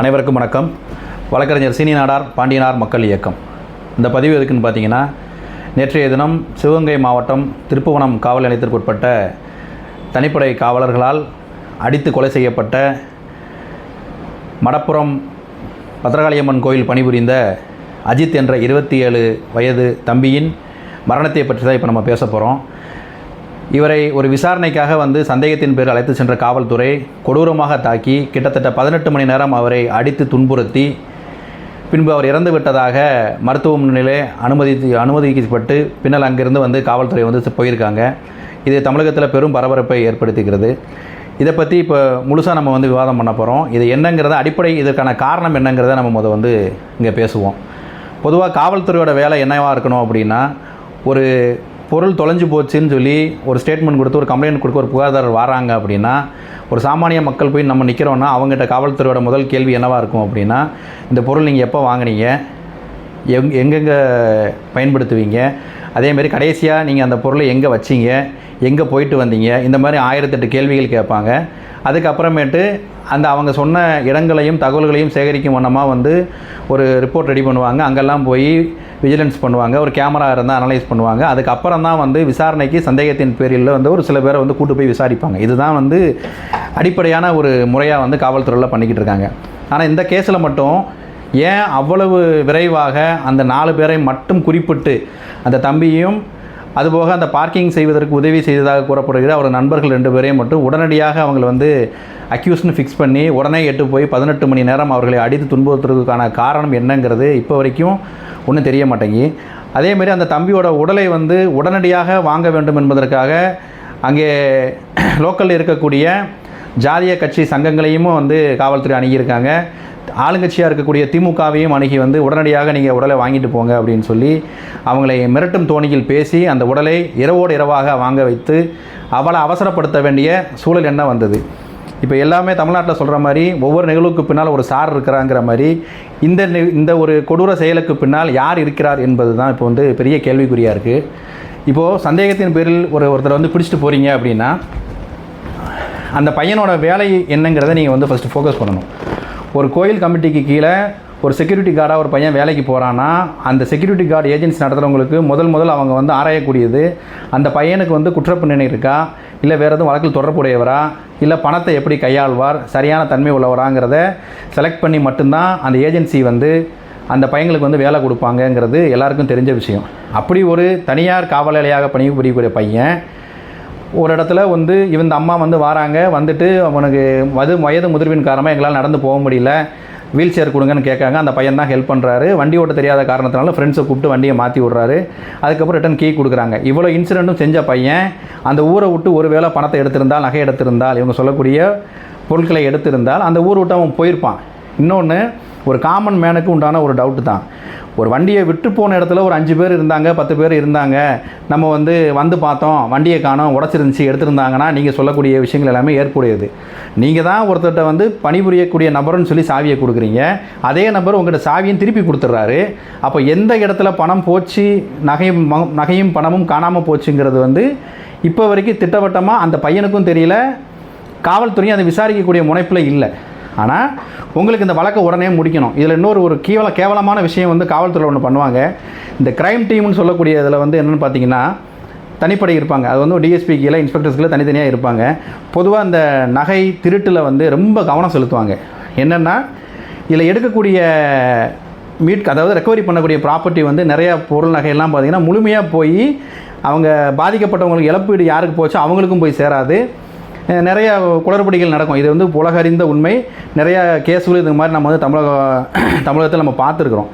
அனைவருக்கும் வணக்கம். வழக்கறிஞர் சீனி நாடார் பாண்டியனார் மக்கள் இயக்கம். இந்த பதிவு எதுக்குன்னு பார்த்தீங்கன்னா நேற்றைய தினம் சிவகங்கை மாவட்டம் திருப்புவனம் காவல் நிலையத்திற்கு உட்பட்ட தனிப்படை காவலர்களால் அடித்து கொலை செய்யப்பட்ட மடப்புறம் பத்திரகாளியம்மன் கோயில் பணிபுரிந்த அஜித் என்ற இருபத்தி ஏழு வயது தம்பியின் மரணத்தை பற்றி தான் இப்போ நம்ம பேச போகிறோம் இவரை ஒரு விசாரணைக்காக வந்து சந்தேகத்தின் பேர் அழைத்து சென்ற காவல்துறை கொடூரமாக தாக்கி கிட்டத்தட்ட பதினெட்டு மணி நேரம் அவரை அடித்து துன்புறுத்தி பின்பு அவர் இறந்து விட்டதாக மருத்துவமனையிலே அனுமதி அனுமதிக்கப்பட்டு பின்னால் அங்கிருந்து வந்து காவல்துறை வந்து போயிருக்காங்க. இது தமிழகத்தில் பெரும் பரபரப்பை ஏற்படுத்துகிறது இதை பற்றி இப்போ முழுசாக நம்ம வந்து விவாதம் பண்ண போகிறோம் இது என்னங்கிறத அடிப்படை இதற்கான காரணம் என்னங்கிறத நம்ம முத வந்து இங்கே பேசுவோம். பொதுவாக காவல்துறையோட வேலை என்னவாக இருக்கணும் அப்படின்னா ஒரு பொருள் தொலைஞ்சு போச்சுன்னு சொல்லி ஒரு ஸ்டேட்மெண்ட் கொடுத்து ஒரு கம்ப்ளைண்ட் கொடுக்க ஒரு புகார்தாரர் வராங்க அப்படின்னா ஒரு சாமானிய மக்கள் போய் நம்ம நிற்கிறோன்னா அவங்ககிட்ட காவல்துறையோட முதல் கேள்வி என்னவாக இருக்கும் அப்படின்னா இந்த பொருள் நீங்கள் எப்போ வாங்குனீங்க? எங் எங்கெங்கே பயன்படுத்துவீங்க? அதேமாரி கடைசியாக நீங்கள் அந்த பொருளை எங்கே வச்சீங்க? எங்கே போயிட்டு வந்தீங்க? இந்த மாதிரி ஆயிரத்தெட்டு கேள்விகள் கேட்பாங்க. அதுக்கப்புறமேட்டு அந்த அவங்க சொன்ன இடங்களையும் தகவல்களையும் சேகரிக்கும் வண்ணமாக வந்து ஒரு ரிப்போர்ட் ரெடி பண்ணுவாங்க. அங்கெல்லாம் போய் விஜிலன்ஸ் பண்ணுவாங்க ஒரு கேமரா இருந்தால் அனலைஸ் பண்ணுவாங்க. அதுக்கப்புறம் தான் வந்து விசாரணைக்கு சந்தேகத்தின் பேரில் வந்து ஒரு சில பேரை வந்து கூட்டு போய் விசாரிப்பாங்க. இதுதான் வந்து அடிப்படையான ஒரு முறையாக வந்து காவல்துறையில் பண்ணிக்கிட்டு இருக்காங்க. ஆனால் இந்த கேஸில் மட்டும் ஏன் அவ்வளவு விரைவாக அந்த நாலு பேரை மட்டும் குறிப்பிட்டு அந்த தம்பியும் அதுபோக அந்த பார்க்கிங் செய்வதற்கு உதவி செய்ததாக கூறப்படுகிற அவர் நண்பர்கள் ரெண்டு பேரையும் மட்டும் உடனடியாக அவங்களை வந்து அக்யூஸ்னு ஃபிக்ஸ் பண்ணி உடனே எட்டு போய் பதினெட்டு மணி நேரம் அவர்களை அடித்து துன்புறுத்துறதுக்கான காரணம் என்னங்கிறது இப்போ வரைக்கும் ஒன்றும் தெரிய மாட்டேங்கி. அதேமாரி அந்த தம்பியோட உடலை வந்து உடனடியாக வாங்க வேண்டும் என்பதற்காக அங்கே லோக்கலில் இருக்கக்கூடிய ஜாதிய கட்சி சங்கங்களையும் வந்து காவல்துறை அணுகியிருக்காங்க. ஆளுங்கட்சியாக இருக்கக்கூடிய திமுகவையும் அணுகி வந்து உடனடியாக நீங்கள் உடலை வாங்கிட்டு போங்க அப்படின்னு சொல்லி அவங்களை மிரட்டும் தோணியில் பேசி அந்த உடலை இரவோடு இரவாக வாங்க வைத்து அவளை அவசரப்படுத்த வேண்டிய சூழல் என்ன வந்தது? இப்போ எல்லாமே தமிழ்நாட்டில் சொல்கிற மாதிரி ஒவ்வொரு நிகழ்வுக்கு பின்னால் ஒரு சார் இருக்கிறாங்கிற மாதிரி இந்த இந்த ஒரு கொடூர செயலுக்கு பின்னால் யார் இருக்கிறார் என்பது தான் இப்போ வந்து பெரிய கேள்விக்குறியாக இருக்குது இப்போது சந்தேகத்தின் பேரில் ஒரு ஒருத்தரை வந்து பிடிச்சிட்டு போகிறீங்க அப்படின்னா அந்த பையனோட வேலை என்னங்கிறத நீங்கள் வந்து ஃபஸ்ட்டு ஃபோக்கஸ் பண்ணணும். ஒரு கோயில் கமிட்டிக்கு கீழே ஒரு செக்யூரிட்டி கார்டாக ஒரு பையன் வேலைக்கு போகிறான்னா அந்த செக்யூரிட்டி கார்டு ஏஜென்சி நடத்துகிறவங்களுக்கு முதல் முதல் அவங்க வந்து ஆராயக்கூடியது அந்த பையனுக்கு வந்து குற்றப்பின்னணி இருக்கா இல்லை வேறு எதுவும் வழக்கில் தொடர்புடையவரா இல்லை பணத்தை எப்படி கையாள்வார் சரியான தன்மை உள்ளவராங்கிறத செலக்ட் பண்ணி மட்டும்தான் அந்த ஏஜென்சி வந்து அந்த பையங்களுக்கு வந்து வேலை கொடுப்பாங்கங்கிறது எல்லாருக்கும் தெரிஞ்ச விஷயம். அப்படி ஒரு தனியார் காவல் பணிபுரியக்கூடிய பையன் ஒரு இடத்துல வந்து இவன் அம்மா வந்து வராங்க வந்துட்டு அவனுக்கு வது வயது முதிர்வின் காரணமாக எங்களால் நடந்து போக முடியல வீல் சேர் கொடுங்கன்னு கேட்காங்க. அந்த பையன் தான் ஹெல்ப் பண்ணுறாரு வண்டி ஓட்ட தெரியாத காரணத்தினால ஃப்ரெண்ட்ஸை கூப்பிட்டு வண்டியை மாற்றி விட்றாரு. அதுக்கப்புறம் ரிட்டன் கீ கொடுக்குறாங்க. இவ்வளோ இன்சிடெண்ட்டும் செஞ்ச பையன் அந்த ஊரை விட்டு ஒரு வேளை பணத்தை எடுத்திருந்தால் நகை எடுத்திருந்தால் இவங்க சொல்லக்கூடிய பொருட்களை எடுத்திருந்தால் அந்த ஊரை விட்டு அவன் போயிருப்பான். இன்னொன்று ஒரு காமன் மேனுக்கு உண்டான ஒரு டவுட்டு தான். ஒரு வண்டியை விட்டு போன இடத்துல ஒரு அஞ்சு பேர் இருந்தாங்க பத்து பேர் இருந்தாங்க. நம்ம வந்து வந்து பார்த்தோம் வண்டியை காணோம் உடச்சிருந்துச்சு எடுத்திருந்தாங்கன்னா நீங்கள் சொல்லக்கூடிய விஷயங்கள் எல்லாமே ஏற்புடையது. நீங்கள் தான் ஒருத்தர்கிட்ட வந்து பணிபுரியக்கூடிய நபர்னு சொல்லி சாவியை கொடுக்குறீங்க. அதே நபர் உங்கள்கிட்ட சாவியும் திருப்பி கொடுத்துட்றாரு அப்போ எந்த இடத்துல பணம் போச்சு நகையும் நகையும் பணமும் காணாமல் போச்சுங்கிறது வந்து இப்போ வரைக்கும் திட்டவட்டமாக அந்த பையனுக்கும் தெரியல. காவல்துறையும் அதை விசாரிக்கக்கூடிய முனைப்பில் இல்லை. ஆனால் உங்களுக்கு இந்த வழக்கை உடனே முடிக்கணும். இதில் இன்னொரு ஒரு கேவல கேவலமான விஷயம் வந்து காவல்துறை ஒன்று பண்ணுவாங்க. இந்த க்ரைம் டீம்னு சொல்லக்கூடிய இதில் வந்து என்னென்னு பார்த்தீங்கன்னா தனிப்படை இருப்பாங்க. அது வந்து டிஎஸ்பி கீழே இன்ஸ்பெக்டர்ஸ் தனித்தனியாக இருப்பாங்க. பொதுவாக அந்த நகை திருட்டில் வந்து ரொம்ப கவனம் செலுத்துவாங்க. என்னென்னா இதில் எடுக்கக்கூடிய மீட் அதாவது ரெக்கவரி பண்ணக்கூடிய ப்ராப்பர்ட்டி வந்து நிறைய பொருள் நகையெல்லாம் பார்த்திங்கன்னா முழுமையாக போய் அவங்க பாதிக்கப்பட்டவங்களுக்கு இழப்பீடு யாருக்கு போச்சோ அவங்களுக்கும் போய் சேராது. நிறைய குளறுபடிகள் நடக்கும். இது வந்து புலகறிந்த உண்மை. நிறைய கேஸுகள் இது மாதிரி நம்ம வந்து தமிழக தமிழகத்தில் நம்ம பார்த்துருக்குறோம்.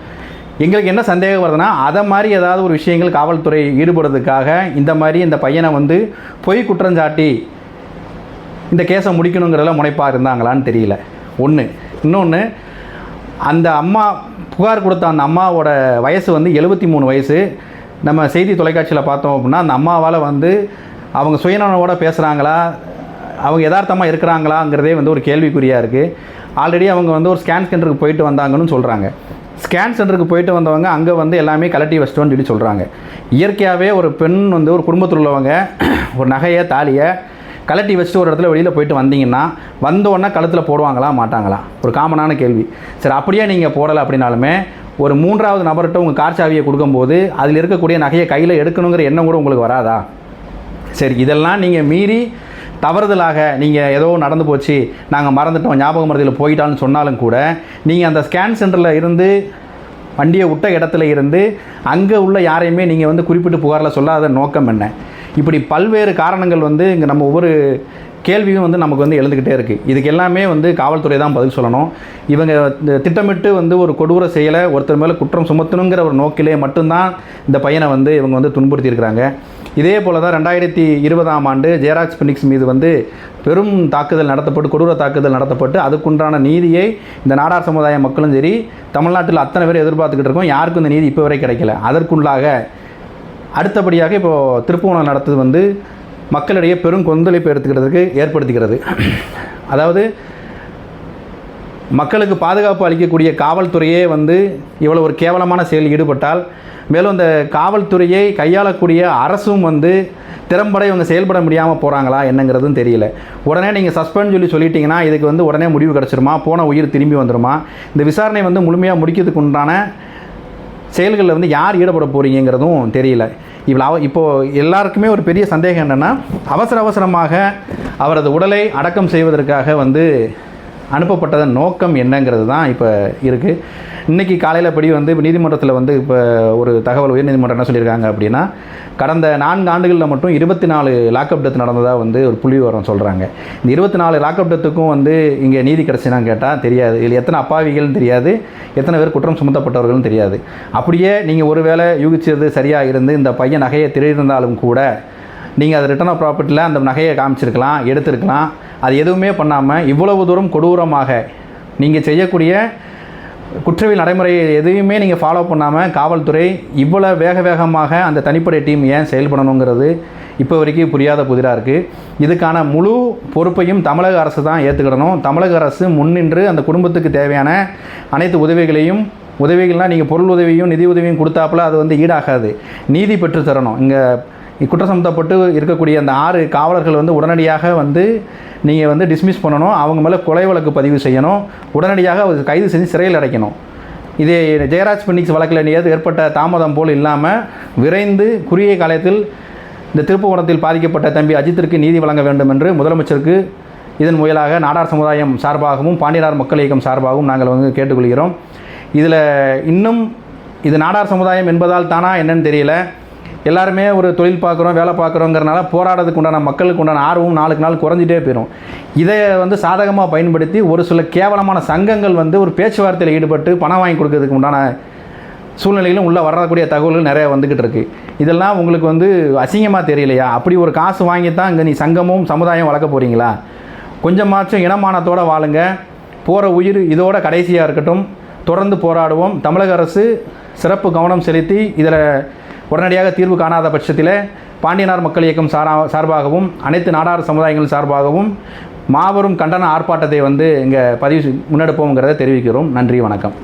எங்களுக்கு என்ன சந்தேகம் வருதுன்னா அதை மாதிரி ஏதாவது ஒரு விஷயங்கள் காவல்துறை ஈடுபடுறதுக்காக இந்த மாதிரி இந்த பையனை வந்து பொய் குற்றஞ்சாட்டி இந்த கேஸை முடிக்கணுங்கிறதுல முனைப்பாக இருந்தாங்களான்னு தெரியல. ஒன்று இன்னொன்று அந்த அம்மா புகார் கொடுத்த அந்த அம்மாவோட வயசு வந்து எழுபத்தி மூணு வயசு. நம்ம செய்தி தொலைக்காட்சியில் பார்த்தோம் அப்படின்னா அந்த அம்மாவால் வந்து அவங்க சுயநலனோட பேசுகிறாங்களா அவங்க யதார்த்தமாக இருக்கிறாங்களாங்கிறதே வந்து ஒரு கேள்விக்குறியாக இருக்குது ஆல்ரெடி அவங்க வந்து ஒரு ஸ்கேன் சென்டருக்கு போயிட்டு வந்தாங்கன்னு சொல்கிறாங்க ஸ்கேன் சென்டருக்கு போயிட்டு வந்தவங்க அங்கே வந்து எல்லாமே கலட்டி வச்சிட்டோன்னு சொல்லி சொல்கிறாங்க இயற்கையாகவே ஒரு பெண் வந்து ஒரு குடும்பத்தில் உள்ளவங்க ஒரு நகையை தாலியை கலட்டி வச்சுட்டு ஒரு இடத்துல வெளியில் போயிட்டு வந்தீங்கன்னா வந்தோடனே கழுத்தில் போடுவாங்களா மாட்டாங்களா? ஒரு காமனான கேள்வி. சரி அப்படியே நீங்கள் போடலை அப்படின்னாலுமே ஒரு மூன்றாவது நபர்கிட்ட உங்கள் கார் சாவியை கொடுக்கும்போது அதில் இருக்கக்கூடிய நகையை கையில் எடுக்கணுங்கிற எண்ணம் கூட உங்களுக்கு வராதா? சரி இதெல்லாம் நீங்கள் மீறி தவறுதலாக நீங்கள் ஏதோ நடந்து போச்சு நாங்கள் மறந்துட்டோம் ஞாபக மருதியில் போயிட்டான்னு சொன்னாலும் கூட நீங்கள் அந்த ஸ்கேன் சென்டரில் இருந்து வண்டியை விட்ட இடத்துல இருந்து அங்கே உள்ள யாரையுமே நீங்கள் வந்து குறிப்பிட்டு புகாரில் சொல்லாத நோக்கம் என்ன? இப்படி பல்வேறு காரணங்கள் வந்து இங்கே நம்ம ஒவ்வொரு கேள்வியும் வந்து நமக்கு வந்து எழுந்துக்கிட்டே இருக்குது இதுக்கு எல்லாமே வந்து காவல்துறை தான் பதில் சொல்லணும். இவங்க இந்த திட்டமிட்டு வந்து ஒரு கொடூர செயலை ஒருத்தர் மேலே குற்றம் சுமத்தணுங்கிற ஒரு நோக்கிலே மட்டும்தான் இந்த பையனை வந்து இவங்க வந்து துன்புறுத்தியிருக்கிறாங்க. இதே போல் தான் ரெண்டாயிரத்தி இருபதாம் ஆண்டு ஜெயராஜ் பினிக்ஸ் மீது வந்து பெரும் தாக்குதல் நடத்தப்பட்டு கொடூர தாக்குதல் நடத்தப்பட்டு அதுக்குண்டான நீதியை இந்த நாடார் சமுதாய மக்களும் சரி தமிழ்நாட்டில் அத்தனை பேர் எதிர்பார்த்துக்கிட்டு இருக்கோம். யாருக்கும் இந்த நீதி இப்போ வரை கிடைக்கல. அதற்குள்ளாக அடுத்தபடியாக இப்போது திருப்பூணம் நடத்துது வந்து மக்களிடையே பெரும் கொந்தளிப்பு எடுத்துக்கிறதுக்கு ஏற்படுத்துகிறது. அதாவது மக்களுக்கு பாதுகாப்பு அளிக்கக்கூடிய காவல்துறையே வந்து இவ்வளோ ஒரு கேவலமான செயலில் ஈடுபட்டால் மேலும் இந்த காவல்துறையை கையாளக்கூடிய அரசும் வந்து திறம்பட இவங்க செயல்பட முடியாமல் போகிறாங்களா என்னங்கிறதும் தெரியல. உடனே நீங்கள் சஸ்பெண்ட் சொல்லி சொல்லிட்டீங்கன்னா இதுக்கு வந்து உடனே முடிவு கிடச்சிருமா? போன உயிர் திரும்பி வந்துருமா? இந்த விசாரணை வந்து முழுமையாக முடிக்கிறதுக்கு உண்டான செயல்களில் வந்து யார் ஈடுபட போகிறீங்கிறதும் தெரியல. இவ்வளோ இப்போது எல்லாருக்குமே ஒரு பெரிய சந்தேகம் என்னென்னா அவசர அவசரமாக அவரது உடலை அடக்கம் செய்வதற்காக வந்து அனுப்பப்பட்டதன் நோக்கம் என்னங்கிறது தான் இப்போ இருக்குது இன்றைக்கி காலையில் படி வந்து இப்போ நீதிமன்றத்தில் வந்து இப்போ ஒரு தகவல் உயர்நீதிமன்றம் என்ன சொல்லியிருக்காங்க அப்படின்னா கடந்த நான்கு ஆண்டுகளில் மட்டும் இருபத்தி நாலு லாக்அப் டெத் நடந்ததாக வந்து ஒரு புள்ளி விவரம் சொல்கிறாங்க இந்த இருபத்தி நாலு லாக்அப் டெத்துக்கும் வந்து இங்கே நீதி கிடச்சினான்னு கேட்டால் தெரியாது. இதில் எத்தனை அப்பாவிகள்னு தெரியாது. எத்தனை பேர் குற்றம் சுமத்தப்பட்டவர்கள்னு தெரியாது. அப்படியே நீங்கள் ஒருவேளை யூகிச்சது சரியாக இருந்து இந்த பையன் நகையை திருடியிருந்தாலும் கூட நீங்கள் அது ரிட்டர்ன் ஆஃப் ப்ராப்பர்ட்டியில் அந்த நகையை காமிச்சிருக்கலாம் எடுத்திருக்கலாம். அது எதுவுமே பண்ணாமல் இவ்வளவு தூரம் கொடூரமாக நீங்கள் செய்யக்கூடிய குற்றவியல் நடைமுறையை எதையுமே நீங்கள் ஃபாலோ பண்ணாமல் காவல்துறை இவ்வளோ வேக வேகமாக அந்த தனிப்படை டீம் ஏன் செயல்படணுங்கிறது இப்போ வரைக்கும் புரியாத புதிராக இருக்குது இதுக்கான முழு பொறுப்பையும் தமிழக அரசு தான் ஏற்றுக்கிடணும் தமிழக அரசு முன்னின்று அந்த குடும்பத்துக்கு தேவையான அனைத்து உதவிகளையும் உதவிகள்னால் நீங்கள் பொருள் உதவியும் நிதி உதவியும் கொடுத்தாப்புல அது வந்து ஈடாகாது. நீதி பெற்று தரணும் இங்கே குற்றம் சம்மந்தப்பட்டு இருக்கக்கூடிய அந்த ஆறு காவலர்கள் வந்து உடனடியாக வந்து நீங்கள் வந்து டிஸ்மிஸ் பண்ணணும் அவங்க மேலே கொலை வழக்கு பதிவு செய்யணும் உடனடியாக அவர் கைது செஞ்சு சிறையில் அடைக்கணும். இதே ஜெயராஜ் பினிக்ஸ் வழக்கில் ஏது ஏற்பட்ட தாமதம் போல் இல்லாமல் விரைந்து குறுகிய காலத்தில் இந்த திருப்புவனத்தில் பாதிக்கப்பட்ட தம்பி அஜித்திற்கு நீதி வழங்க வேண்டும் என்று முதலமைச்சருக்கு இதன் முயலாக நாடார் சமுதாயம் சார்பாகவும் பாண்டியனார் மக்கள் இயக்கம் சார்பாகவும் நாங்கள் வந்து கேட்டுக்கொள்கிறோம். இதில் இன்னும் இது நாடார் சமுதாயம் என்பதால் தானா என்னன்னு தெரியல. எல்லாருமே ஒரு தொழில் பார்க்குறோம் வேலை பார்க்குறோங்கிறனால போராடுறதுக்கு உண்டான மக்களுக்கு உண்டான ஆர்வம் நாளுக்கு நாள் குறைஞ்சிட்டே போயிடும் இதை வந்து சாதகமாக பயன்படுத்தி ஒரு சில கேவலமான சங்கங்கள் வந்து ஒரு பேச்சுவார்த்தையில் ஈடுபட்டு பணம் வாங்கி கொடுக்கறதுக்கு உண்டான சூழ்நிலையிலும் உள்ளே வரக்கூடிய தகவல்கள் நிறைய வந்துக்கிட்டு இருக்கு. இதெல்லாம் உங்களுக்கு வந்து அசிங்கமாக தெரியலையா? அப்படி ஒரு காசு வாங்கி தான் இங்கே நீ சங்கமும் சமுதாயம் வளர்க்க போகிறீங்களா கொஞ்சமாச்சும் இனமானத்தோடு வாழுங்க. போகிற உயிர் இதோட கடைசியாக இருக்கட்டும். தொடர்ந்து போராடுவோம். தமிழக அரசு சிறப்பு கவனம் செலுத்தி இதில் உடனடியாக தீர்வு காணாத பட்சத்தில் பாண்டியனார் மக்கள் இயக்கம் சாரா சார்பாகவும் அனைத்து நாடார் சமுதாயங்கள் சார்பாகவும் மாபெரும் கண்டன ஆர்ப்பாட்டத்தை வந்து இங்கே பதிவு செய்- முன்னெடுப்போங்கிறத தெரிவிக்கிறோம். நன்றி வணக்கம்.